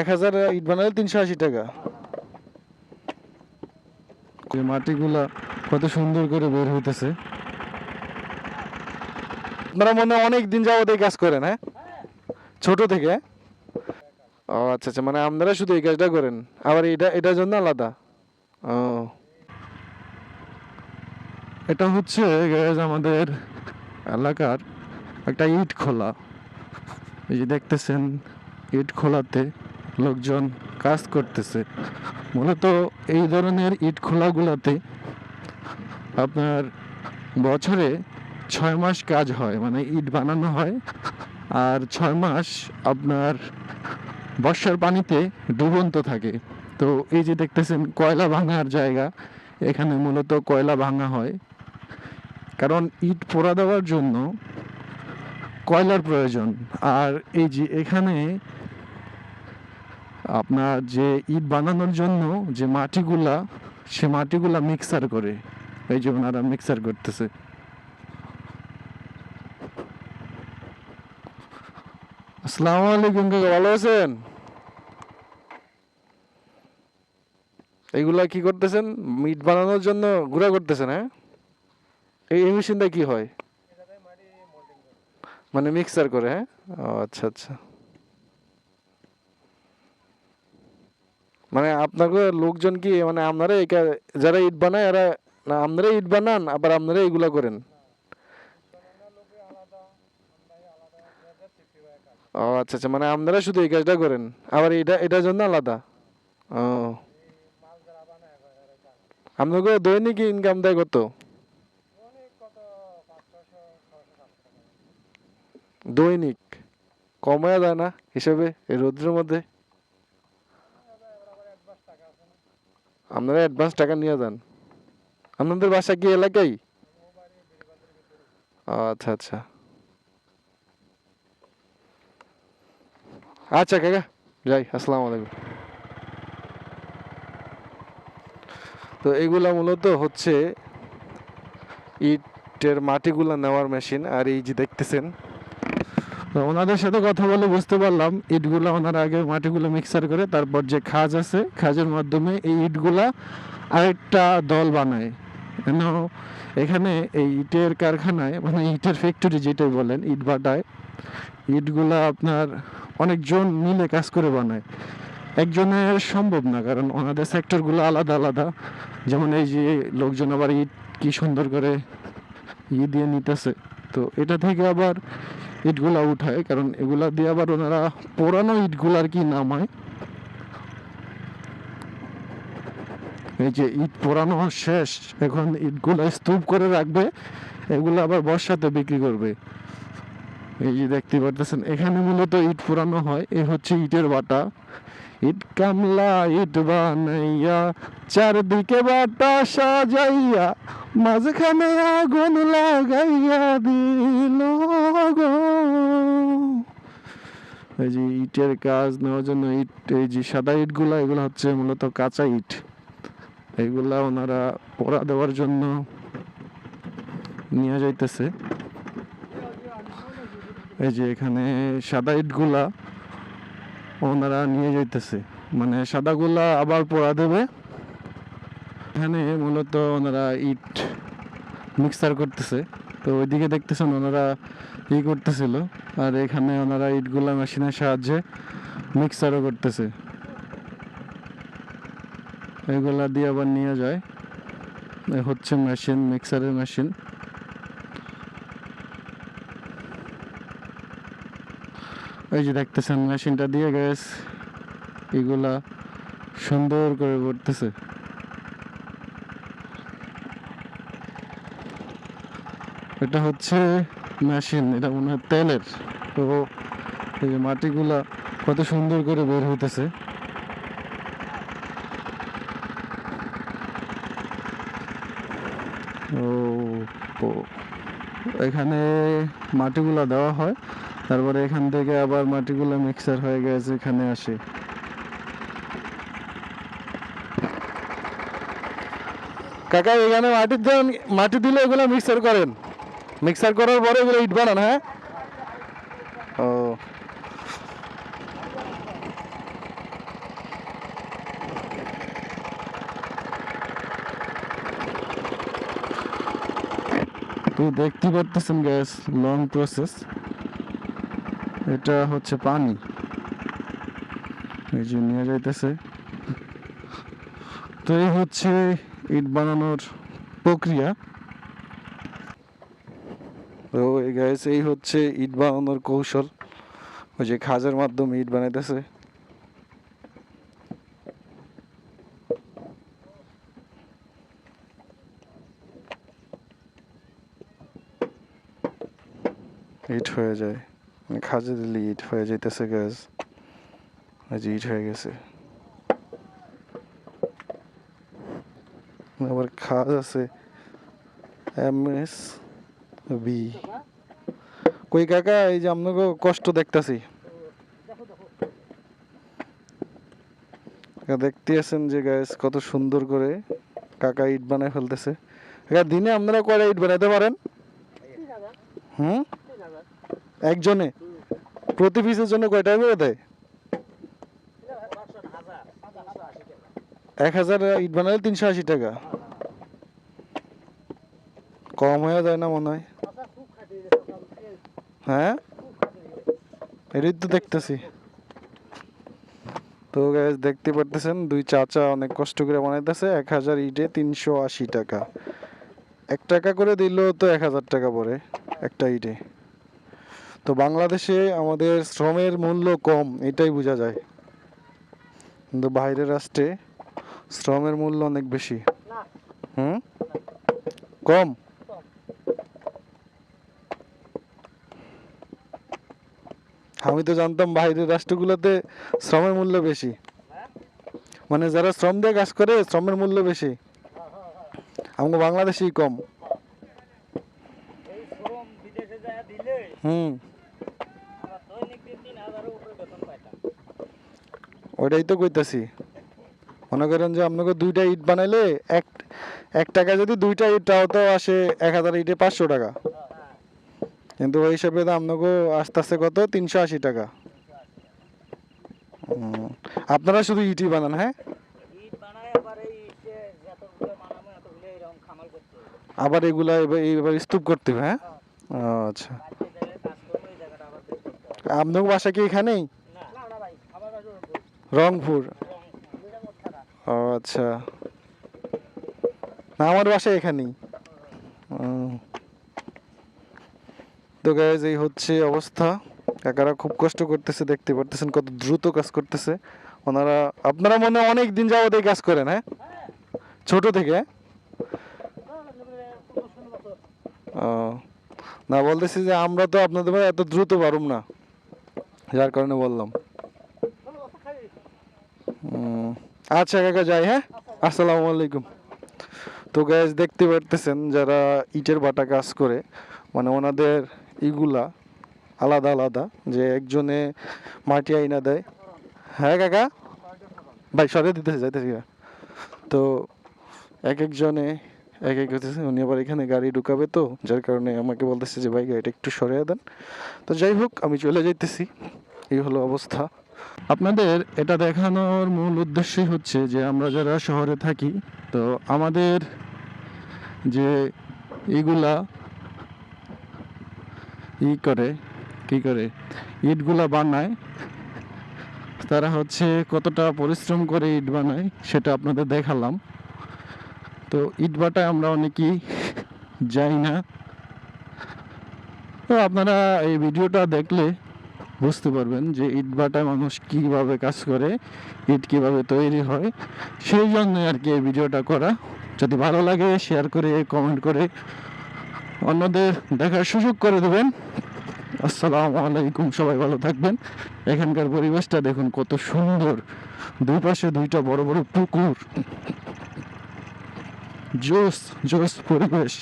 এক হাজার ইট বানালে তিনশো আশি টাকা। মাটিগুলা কত সুন্দর করে বের হইতেছে। আপনারা মনে অনেক দিন যাবত এই কাজ করেন হ্যাঁ? ছোট থেকে। ও আচ্ছা আচ্ছা মানে আপনারা শুধু এই কাজটা করেন আবার এটা এটার জন্য আলাদা? ও। এটা হচ্ছে guys আমাদের এলাকার একটা ইট খোলা। এই যে দেখতেছেন ইট খোলাতে লোকজন কাজ করতেছে। মূলত এই ধরনের ইট খোলাগুলোতে আপনার বছরে ছয় মাস কাজ হয় মানে ইট বানানো হয়। আর ছয় মাস আপনার বর্ষার পানিতে ডুবন্ত থাকে। তো এই যে দেখতেছেন কয়লা ভাঙার জায়গা, এখানে মূলত কয়লা ভাঙা হয়। কারণ ইট পোড়া দেওয়ার জন্য কয়লার প্রয়োজন। আর এই যে এখানে আপনার যে ইট বানানোর জন্য যে মাটিগুলা, সে মাটিগুলা মিক্সার করে। এই যে ওনারা মিক্সার করতেছে। আসসালামু আলাইকুম কাকা, ভালো আছেন? এইগুলা কি করতেছেন? মিট বানানোর জন্য গুঁড়া করতেছেন হ্যাঁ? এই মেশিনটা কি হয়? মানে মিক্সার করে হ্যাঁ? আচ্ছা আচ্ছা। মানে আপনাকে লোকজন কি মানে আপনারা যারা ইট বানায় এরা, না আপনারা ইট বানান, আবার আপনারা এগুলা করেন? ও আচ্ছা আচ্ছা মানে আপনারা শুধু এই কাজটা করেন, আবার এটা, এটার জন্য আলাদা? ও। আপনাকে দৈনিক ইনকাম দেয় কত? দৈনিক। কমায় যায় না হিসেবে এই রোদ্রের মধ্যে? আপনারা অ্যাডভান্স টাকা নিয়ে যান। আপনাদের বাসা কি এলাকায়? আচ্ছা আচ্ছা। আচ্ছা কাকা, যাই, আসসালামু আলাইকুম। তো এগুলা মূলত হচ্ছে ইটের মাটিগুলা নেওয়ার মেশিন আর এই যে দেখতেছেন তো ওনাদের সাথে কথা বলে বুঝতে পারলাম ইটগুলা ওনারা আগে মাটিগুলো মিক্সার করে তারপর যে খাজ আছে, খাজের মাধ্যমে এই ইটগুলা আরেকটা দল বানায়। কেন? এখানে এই ইটের কারখানায় মানে ইটের ফ্যাক্টরি যেটাই বলেন, ইট ভাটায় ইটগুলা আপনার অনেকজন মিলে কাজ করে বানায়। একজনের সম্ভব না, কারণ ওনাদের সেক্টরগুলো আলাদা আলাদা। যেমন এই যে লোকজন আবার ইট কি সুন্দর করে ই দিয়ে নিতেছে। তো এটা থেকে আবার ইটগুলা উঠায়, কারণ এগুলা দিয়ে আবার ওনারা পুরানো ইটগুলা আর কি নামায়। এই যে ইট পোড়ানো শেষ, এখন ইটগুলা স্তূপ করে রাখবে, এগুলো আবার বর্ষাতে বিক্রি করবে। এই যে দেখতে পারতেছেন, এখানে মূলত ইট পোড়ানো হয় এই হচ্ছে ইটের বাটা। ইট কামলা, ইট বানাইয়া, চারদিকে বাটা সাজাইয়া, মাঝখানে আগুন লাগাইয়া দিল। এই যে ইটের কাজ নেওয়ার জন্য ইট, এই যে সাদা ইটগুলা, এগুলো হচ্ছে মূলত কাঁচা ইট। এগুলা ওনারা পোড়া দেওয়ার জন্য নিয়ে যাইতেছে। এই যে এখানে সাদা ইটগুলা ওনারা নিয়ে যাইতেছে। মানে সাদাগুলা আবার পোড়া দেবে। এখানে মূলত ওনারা ইট মিক্সার করতেছে। তো ওইদিকে দেখতেছেন ওনারা ই করতেছিল, আর এখানে ওনারা ইটগুলা মেশিনের সাহায্যে মিক্সারও করতেছে। এগুলা দিয়ে আবার নিয়ে যায়। হচ্ছে মেশিন মিক্সারের মেশিন এই যে দেখতেছেন মেশিনটা দিয়ে গ্যাস এগুলা সুন্দর করে করতেছে এটা হচ্ছে মেশিন এটা মনে হয় তেলের। তো এই যে মাটিগুলা কত সুন্দর করে বের হইতেছে। এখানে মাটিগুলা দেওয়া হয়, তারপরে এখান থেকে আবার মাটিগুলো মিক্সার হয়ে গেছে, এখানে আসে। কাকা, এখানে মাটি দেন, মাটি দিলে এগুলো মিক্সার করেন। মিক্সার করার পরে ওগুলো ইট বানান হ্যাঁ? ও। দেখতে পারতেছেন গ্যাস লং প্রসেস এটা হচ্ছে পানি। এই যে নিয়ে যাইতেছে। তো এই হচ্ছে ইট বানানোর প্রক্রিয়া। তো এই হচ্ছে ইট বানানোর কৌশল। ওই যে খাজের মাধ্যমে ইট বানাইতেছে। ইট হয়ে যায়। মানে খাজে দিলে ইট হয়ে যাইতেছে গ্যাস যে ইট হয়ে গেছে। আবার খাজ আছে, এম এস বি। কই কাকা, এই যে আপনাকে কষ্ট দেখতাছি। দেখতে আছেন যে গ্যাস কত সুন্দর করে কাকা ইট বানায় ফেলতেছে। দিনে আপনারা কয়টা ইট বানাইতে পারেন? হুম? একজনে? প্রতি পিসের জন্য কয়টা করে দেয়? এক হাজার ইট বানালে তিনশো আশি টাকা। কম হয়ে যায় না মনে হয়? হ্যাঁ? এটাই তো দেখতেছি। তো গ্যাস দেখতে পারতেছেন, দুই চাচা অনেক কষ্ট করে বানাইতেছে, এক হাজার ইটে তিনশো আশি টাকা। এক টাকা করে দিলেও তো এক হাজার টাকা পড়ে, একটা ইটে। তো বাংলাদেশে আমাদের শ্রমের মূল্য কম, এটাই বোঝা যায়। কিন্তু বাইরের রাষ্ট্রে শ্রমের মূল্য অনেক বেশি। হুম? কম? আমি তো জানতাম বাইরের রাষ্ট্রগুলোতে শ্রমের মূল্য বেশি। মানে যারা শ্রম দিয়ে কাজ করে শ্রমের মূল্য বেশি। আমাকে বাংলাদেশেই কম। হুম। ওইটাই তো কইতাছি। মনে করেন যে আপনাকে দুইটা ইট বানাইলে এক এক টাকা যদি দুইটা ইট তাও তো আসে এক হাজার ইটে পাঁচশো টাকা। কিন্তু ওই হিসাবে আপনাকে আস্তে আস্তে কত? তিনশো আশি টাকা। আপনারা শুধু ইটি বানান হ্যাঁ? আবার এগুলা এবার এইবার স্তূপ করতে হবে হ্যাঁ? ও, আচ্ছা। আপনার বাসা কি এখানেই? রংপুর। ও আচ্ছা। না আমার বাসা এখানেই। ও। তো গাইজ এই হচ্ছে অবস্থা। একারা খুব কষ্ট করতেছে, দেখতে পারতেছেন কত দ্রুত কাজ করতেছে। ওনারা, আপনারা মনে অনেক দিন যাবত কাজ করেন হ্যাঁ? ছোট থেকে। না, বলতেছি যে আমরা তো আপনাদের এত দ্রুত পারুম না, যার কারণে বললাম। আচ্ছা কাকা, যাই হ্যাঁ? আসসালামু আলাইকুম। তো গ্যাস দেখতে পারতেছেন যারা ইটের বাটা কাজ করে মানে ওনাদের ইগুলা আলাদা আলাদা যে একজনে মাটি আইনা দেয়। হ্যাঁ কাকা? ভাই, সরে দিতেছে, যাইতেছি। তো এক একজনে এক এক হতেছে উনি আবার এখানে গাড়ি ঢুকাবে তো, যার কারণে আমাকে বলতেছে যে, ভাই, গাড়িটা একটু সরিয়ে দেন। তো যাই হোক, আমি চলে যাইতেছি। এই হলো অবস্থা। আপনাদের এটা দেখানোর মূল উদ্দেশ্যই হচ্ছে যে, আমরা যারা শহরে থাকি, তো আমাদের যে এইগুলা ই করে, কি করে? ইটগুলা বানায়। তারা হচ্ছে কতটা পরিশ্রম করে ইট বানায়, সেটা আপনাদের দেখালাম। তো ইট বাটায় আমরা অনেকেই যাই না। তো আপনারা এই ভিডিওটা দেখলে বুঝতে পারবেন যে ইট ভাটায় মানুষ কীভাবে কাজ করে, ইট কীভাবে তৈরি হয়। সেই জন্য আর কি এই ভিডিওটা করা। যদি ভালো লাগে শেয়ার করে কমেন্ট করে অন্যদের দেখার সুযোগ করে দেবেন। আসসালামু আলাইকুম, সবাই ভালো থাকবেন। এখানকার পরিবেশটা দেখুন, কত সুন্দর। দুই পাশে দুইটা বড় বড় পুকুর। জোস জোস পরিবেশ।